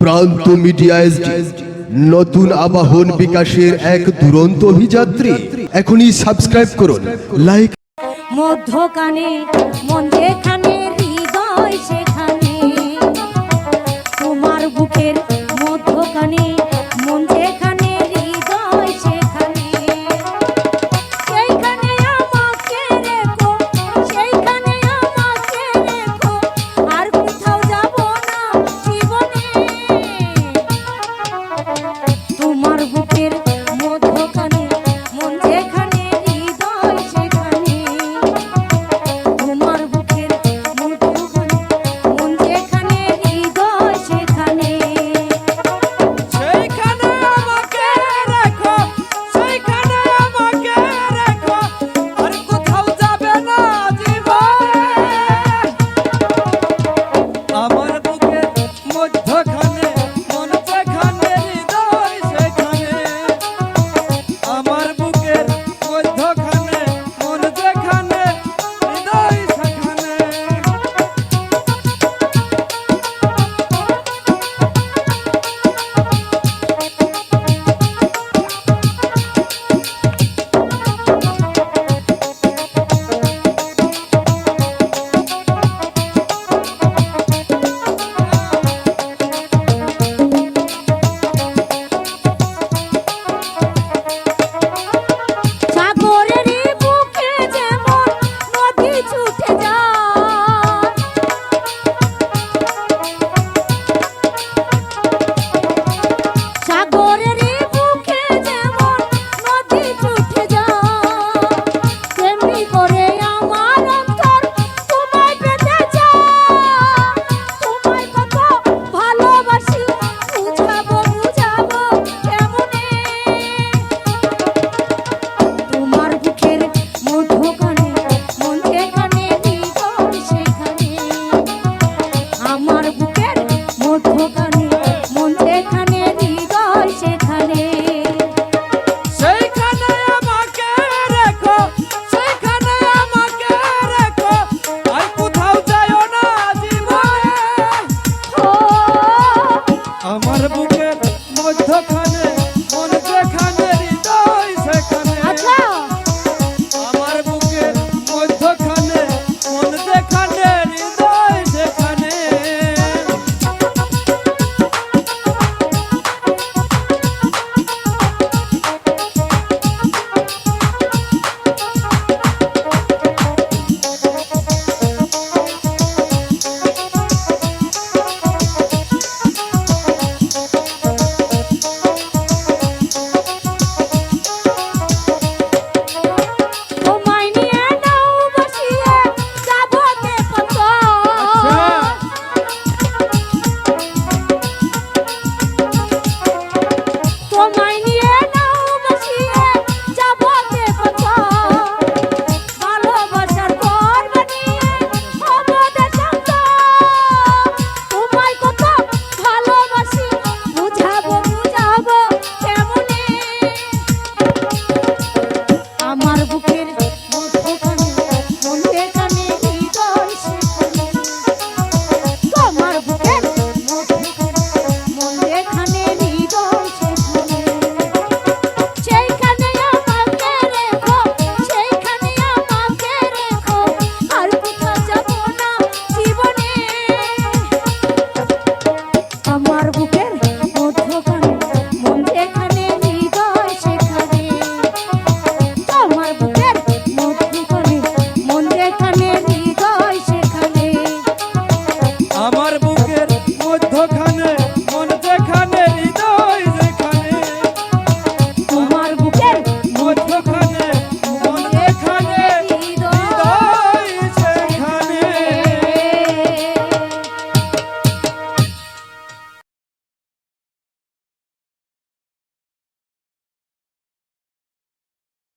প্রান্ত media SD নতুন আবাহন বিকাশের এক দুরন্ত অভিযাত্রী। এখনই সাবস্ক্রাইব করুন লাইক মধ্য কানে মন যেখানে হৃদয় সেখানে। তোমার বুকের